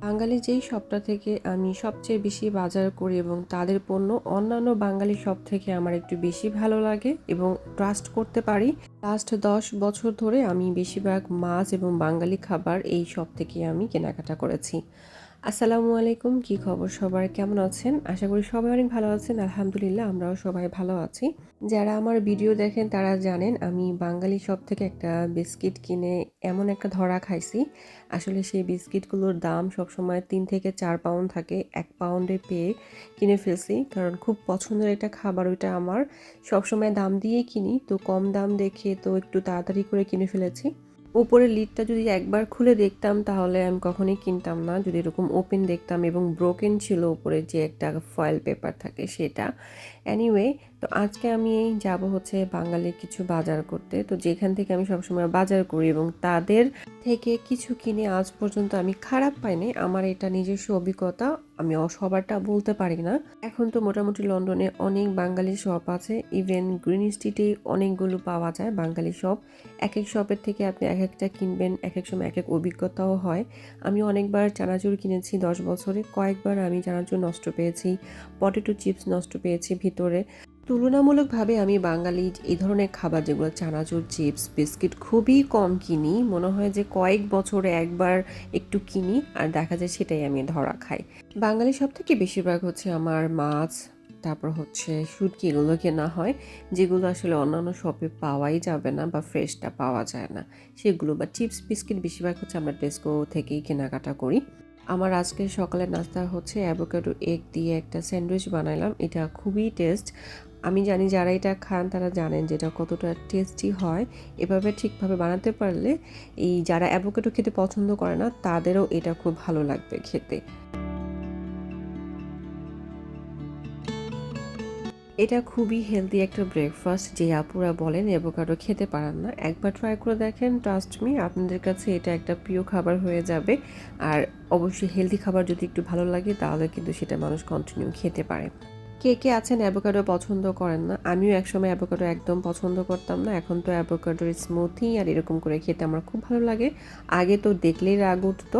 বাঙালি যেই শপটা থেকে আমি সবচেয়ে বেশি বাজার করি এবং তাদের পণ্য অন্যান্য বাঙালি শপ থেকে আমার একটু বেশি ভালো লাগে এবং ট্রাস্ট করতে পারি। লাস্ট দশ বছর ধরে আমি বেশিরভাগ মাছ এবং বাঙালি খাবার এই শপ থেকে আমি কেনাকাটা করেছি। আসসালামু আলাইকুম, কি খবর সবার? কেমন আছেন? আশা করি সবাই অনেক ভালো আছেন। আলহামদুলিল্লাহ, আমরাও সবাই ভালো আছি। যারা আমার ভিডিও দেখেন তারা জানেন আমি বাঙালি শপ থেকে একটা বিস্কিট কিনে এমন একটা ধরা খাইছি। আসলে সেই বিস্কিটগুলোর দাম সবসময় তিন থেকে চার পাউন্ড থাকে, এক পাউন্ডে পেয়ে কিনে ফেলছি। কারণ খুব পছন্দের একটা খাবার ওইটা আমার। সবসময় দাম দিয়েই কিনি, তো কম দাম দেখে তো একটু তাড়াতাড়ি করে কিনে ফেলেছি। উপরের লিডটা যদি একবার খুলে দেখতাম, তাহলে আমি কখনোই কিনতাম না। যদি এরকম ওপেন দেখতাম এবং ব্রোকেন ছিল উপরে যে একটা ফয়েল পেপার থাকে সেটা। এনিওয়ে তো আজকে আমি যাব হচ্ছে বাঙালির কিছু বাজার করতে। তো যেখান থেকে আমি সবসময় বাজার করি এবং তাদের থেকে কিছু কিনে আজ পর্যন্ত আমি খারাপ পাইনি। আমার এটা নিজস্ব অভিজ্ঞতা, আমি সবারটা বলতে পারি না। এখন তো মোটামুটি লন্ডনে অনেক বাঙালি শপ আছে। ইভেন গ্রিন স্ট্রিটে অনেকগুলো পাওয়া যায় বাঙালি শপ এক এক শপের থেকে আপনি এক একটা কিনবেন এক এক সময় এক এক অভিজ্ঞতাও হয়। আমি অনেকবার চানাচুর কিনেছি দশ বছরে, কয়েকবার আমি চানাচুর নষ্ট পেয়েছি পটেটো চিপস নষ্ট পেয়েছি ভিতরে। তুলনামূলকভাবে আমি বাঙালি এই ধরনের খাবার যেগুলো চানাচুর, চিপস, বিস্কিট খুবই কম কিনি। মনে হয় যে কয়েক বছরে একবার একটু কিনি আর দেখা যায় সেটাই আমি ধরা খাই। বাঙালি সব থেকে বেশিরভাগ হচ্ছে আমার মাছ, তারপর হচ্ছে শুটকি, এগুলো কেনা হয়, যেগুলো আসলে অন্যান্য শপে পাওয়াই যাবে না বা ফ্রেশটা পাওয়া যায় না। সেগুলো বা চিপস, বিস্কিট বেশিরভাগ হচ্ছে আমরা টেস্কো থেকেই কেনাকাটা করি। আমার আজকে সকালের নাস্তা হচ্ছে অ্যাভোকাডো এগ দিয়ে একটা স্যান্ডউইচ বানাইলাম। এটা খুবই টেস্ট আমি জানি যারা এটা খান, তারা জানেন যে এটা কতটা টেস্টি হয়। এভাবে ঠিকভাবে বানাতে পারলে এই যারা অ্যাভোকাডো খেতে পছন্দ করে না, তাদেরও এটা খুব ভালো লাগবে খেতে। এটা খুবই হেলদি একটা ব্রেকফাস্ট যে আপুরা বলেন অ্যাভোকাডো খেতে পারেন না। একবার ট্রাই করে দেখেন ট্রাস্ট মি আপনাদের কাছে এটা একটা প্রিয় খাবার হয়ে যাবে। আর অবশ্যই হেলদি খাবার যদি একটু ভালো লাগে, তাহলে কিন্তু সেটা মানুষ কন্টিনিউ খেতে পারে। কে কে আছেন অ্যাভোকাডো পছন্দ করেন না? আমিও একসময় অ্যাভোকাডো একদম পছন্দ করতাম না। এখন তো অ্যাভোকাডোর স্মুথি আর এরকম করে খেতে আমার খুব ভালো লাগে। আগে তো দেখলেই রাগ উঠতো।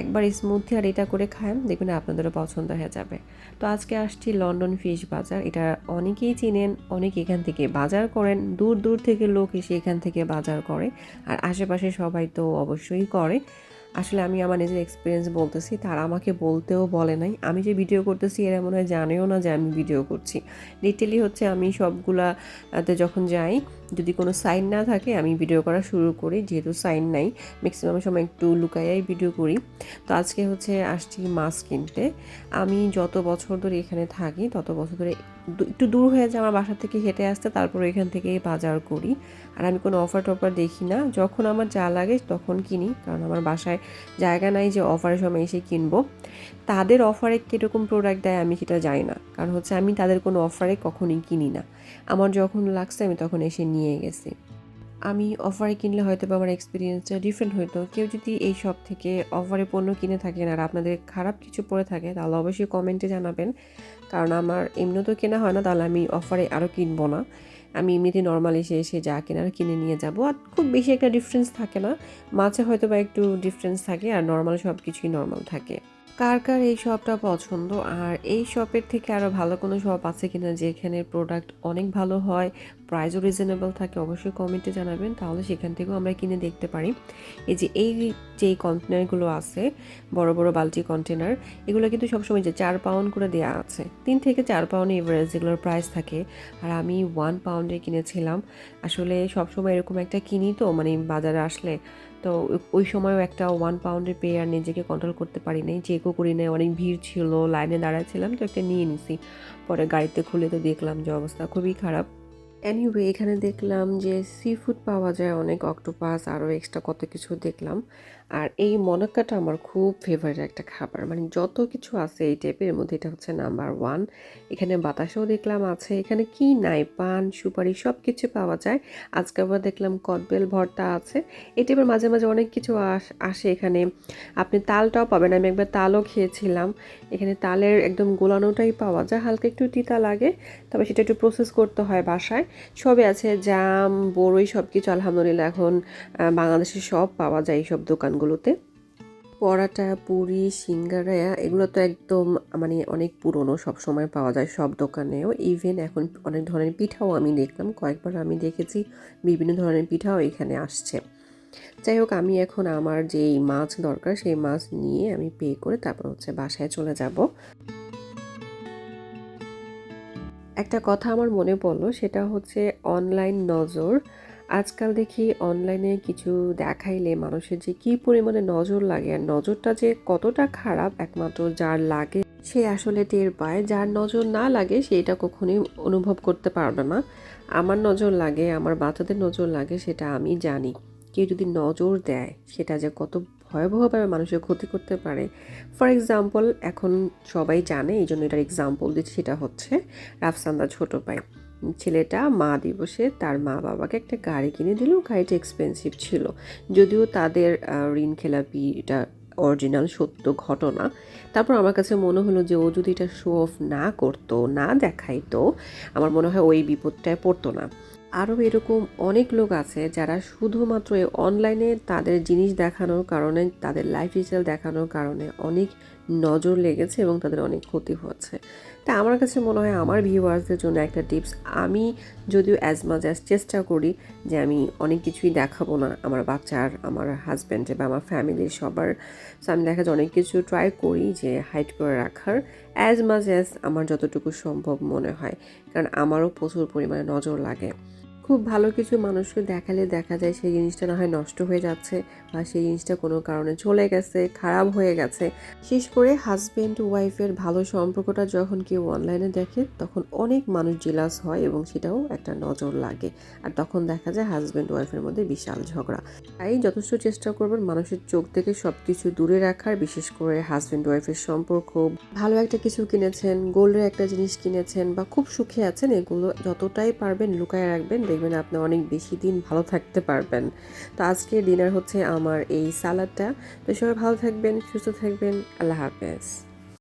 একবার স্মুথি আর এটা করে খান, দেখবেন আপনাদেরও পছন্দ হয়ে যাবে। তো আজকে আসছি লন্ডন ফিশ বাজার। এটা অনেকেই চিনেন, অনেক এখান থেকে বাজার করেন, দূর দূর থেকে লোক এসে এখান থেকে বাজার করে। আর আশেপাশে সবাই তো অবশ্যই করে। আসলে আমি আমার নিজের এক্সপিরিয়েন্স বলতেছি, তারা আমাকে বলতেও বলে নাই। আমি যে ভিডিও করতেছি, এরা মনে হয় জানেও না যে আমি ভিডিও করছি। লিটেলি হচ্ছে আমি সবগুলাতে যখন যাই যদি কোনো সাইন না থাকে, আমি ভিডিও করা শুরু করি। যেহেতু সাইন নাই ম্যাক্সিমাম সময় একটু লুকাইয়াই ভিডিও করি। তো আজকে হচ্ছে আসছি মাছ কিনতে। আমি যত বছর ধরে এখানে থাকি, তত বছর ধরে একটু দূর হয়ে যায় আমার বাসা থেকে হেঁটে আসতে, তারপর এখান থেকে বাজার করি। আর আমি কোনো অফার টফার দেখি না। যখন আমার যা লাগে তখন কিনি, কারণ আমার বাসায় জায়গা নাই যে অফারের সময় এসে কিনবো। তাদের অফারে কীরকম প্রোডাক্ট দেয় আমি সেটা জানি না। কারণ হচ্ছে আমি তাদের কোনো অফারে কখনই কিনি না। আমার যখন লাগছে আমি তখন এসে নিয়ে গেছি। আমি অফারে কিনলে হয়তো বা আমার এক্সপিরিয়েন্সটা ডিফারেন্ট হতো কেউ যদি এই সব থেকে অফারে পণ্য কিনে থাকেন আর আপনাদের খারাপ কিছু পড়ে থাকে, তাহলে অবশ্যই কমেন্টে জানাবেন। কারণ আমার এমনি তো কেনা হয় না, তাহলে আমি অফারে আরও কিনবো না। আমি এমনিতে নর্মাল এসে এসে যা কেনার কিনে নিয়ে যাব। আর খুব বেশি একটা ডিফারেন্স থাকে না। মাছে হয়তো বা একটু ডিফারেন্স থাকে আর নর্মাল সব কিছুই নর্মাল থাকে। কার কার এই শপটা পছন্দ? আর এই শপের থেকে আরও ভালো কোনো শপ আছে কিনা যেখানে প্রোডাক্ট অনেক ভালো হয় প্রাইসও রিজনেবল থাকে, অবশ্যই কমেন্টে জানাবেন। তাহলে সেখান থেকেও আমরা কিনে দেখতে পারি। এই যে এই যে কন্টেনারগুলো আছে, বড় বড় বালতি কন্টেনার এগুলো কিন্তু সবসময় যে চার পাউন্ড করে দেওয়া আছে। তিন থেকে চার পাউন্ড এভারেজ যেগুলোর প্রাইস থাকে। আর আমি ওয়ান পাউন্ডে কিনেছিলাম। আসলে সবসময় এরকম একটা কিনি তো মানে বাজারে আসলে তো ওই সময়ও একটা ওয়ান পাউন্ডের পেয়ে আর নিজেকে কন্ট্রোল করতে পারি নাই চেকও করি নাই অনেক ভিড় ছিল লাইনে দাঁড়াচ্ছিলাম তো একটা নিয়ে নিছি। পরে গাড়িতে খুলে তো দেখলাম যে অবস্থা খুবই খারাপ। এনিওয়ে এখানে দেখলাম যে সি ফুড পাওয়া যায় অনেক অক্টোপাস আরও এক্সট্রা কত কিছু দেখলাম। আর এই মনক্কাটা আমার খুব ফেভারিট একটা খাবার। মানে যত কিছু আছে এই টাইপের মধ্যে এটা হচ্ছে নাম্বার ওয়ান এখানে বাতাসেও দেখলাম আছে, এখানে কি নাই, পান, সুপারি সব কিছু পাওয়া যায়। আজকে আবার দেখলাম কদবেল ভর্তা আছে। এই টাইপের মাঝে মাঝে অনেক কিছু আসে এখানে। আপনি তালটাও পাবেন, আমি একবার তালও খেয়েছিলাম। এখানে তালের একদম গোলানোটাই পাওয়া যায়, হালকা একটু তিতা লাগে, তবে সেটা একটু প্রসেস করতে হয় বাসায়। সবই আছে, জাম, বড়ই সব কিছু আলহামদুলিল্লাহ, এখন বাংলাদেশে সব পাওয়া যায় এইসব দোকানগুলোতে। পরাটা, পুরি, সিঙ্গারা, এগুলো তো একদম মানে অনেক পুরনো, সব সময় পাওয়া যায় সব দোকানেও। ইভেন এখন অনেক ধরনের পিঠাও আমি দেখলাম, কয়েকবার আমি দেখেছি, বিভিন্ন ধরনের পিঠাও এখানে আসছে। যাই হোক, আমি এখন আমার যেই মাছ দরকার, সেই মাছ নিয়ে আমি পে করে তারপর হচ্ছে বাসায় চলে যাব। একটা কথা আমার মনে পড়ল, সেটা হচ্ছে অনলাইন নজর আজকাল দেখি অনলাইনে কিছু দেখাইলে মানুষের যে কি পরিমাণে নজর লাগে আর নজরটা যে কতটা খারাপ একমাত্র যার লাগে সে আসলে টের পায়। যার নজর না লাগে সেটা কখনোই অনুভব করতে পারবে না। আমার নজর লাগে, আমার বাচ্চাদের নজর লাগে, সেটা আমি জানি। কেউ যদি নজর দেয়, সেটা যে কত ভয়াবহভাবে মানুষের ক্ষতি করতে পারে। ফর এক্সাম্পল এখন সবাই জানে এই জন্য এটার এক্সাম্পল দিচ্ছি, সেটা হচ্ছে রাফসান্দা ছোট ভাই। ছেলেটা মা দিবসে তার মা বাবাকে একটা গাড়ি কিনে দিল। গাড়িটা এক্সপেন্সিভ ছিল। যদিও তাদের ঋণ খেলাপি এটা অরিজিনাল সত্য ঘটনা। তারপর আমার কাছে মনে হলো যে ও যদি এটা শো অফ না করতো, না দেখাইতো, আমার মনে হয় ওই বিপদটায় পড়তো না। আরও এরকম অনেক লোক আছে যারা শুধুমাত্র অনলাইনে তাদের জিনিস দেখানোর কারণে, তাদের লাইফ স্টাইল দেখানোর কারণে অনেক নজর লেগেছে এবং তাদের অনেক ক্ষতি হচ্ছে। তা আমার কাছে মনে হয় আমার ভিউয়ার্সদের জন্য একটা টিপস আমি যদিও অ্যাজ মাজ অ্যাজ চেষ্টা করি যে আমি অনেক কিছুই দেখাবো না আমার বাচ্চার, আমার হাজব্যান্ডে বা আমার ফ্যামিলির সবার। সো আমি দেখা যায় অনেক কিছু ট্রাই করি যে হাইড করে রাখার অ্যাজ মাজ অ্যাজ আমার যতটুকু সম্ভব মনে হয়। কারণ আমারও প্রচুর পরিমাণে নজর লাগে। খুব ভালো কিছু মানুষকে দেখালে দেখা যায় সেই জিনিসটা না হয় নষ্ট হয়ে যাচ্ছে বা সেই জিনিসটা কোনো কারণে চলে গেছে, খারাপ হয়ে গেছে। শেষ করে হাজব্যান্ড ওয়াইফের ভালো সম্পর্কটা যখন কেউ অনলাইনে দেখে, তখন অনেক মানুষ জেলাস হয় এবং সেটাও একটা নজর লাগে। আর তখন দেখা যায় হাজব্যান্ড ওয়াইফের মধ্যে বিশাল ঝগড়া। তাই যথেষ্ট চেষ্টা করবেন মানুষের চোখ থেকে সব কিছু দূরে রাখার, বিশেষ করে হাজব্যান্ড ওয়াইফের সম্পর্ক। ভালো একটা কিছু কিনেছেন গোল্ডের একটা জিনিস কিনেছেন বা খুব সুখে আছেন, এগুলো যতটাই পারবেন লুকায় রাখবেন দেখবেন আপনি অনেক বেশি দিন ভালো থাকতে পারবেন। তো আজকে ডিনার হচ্ছে আমার এই সালাডটা তো সবাই ভালো থাকবেন, সুস্থ থাকবেন। আল্লাহ হাফেজ।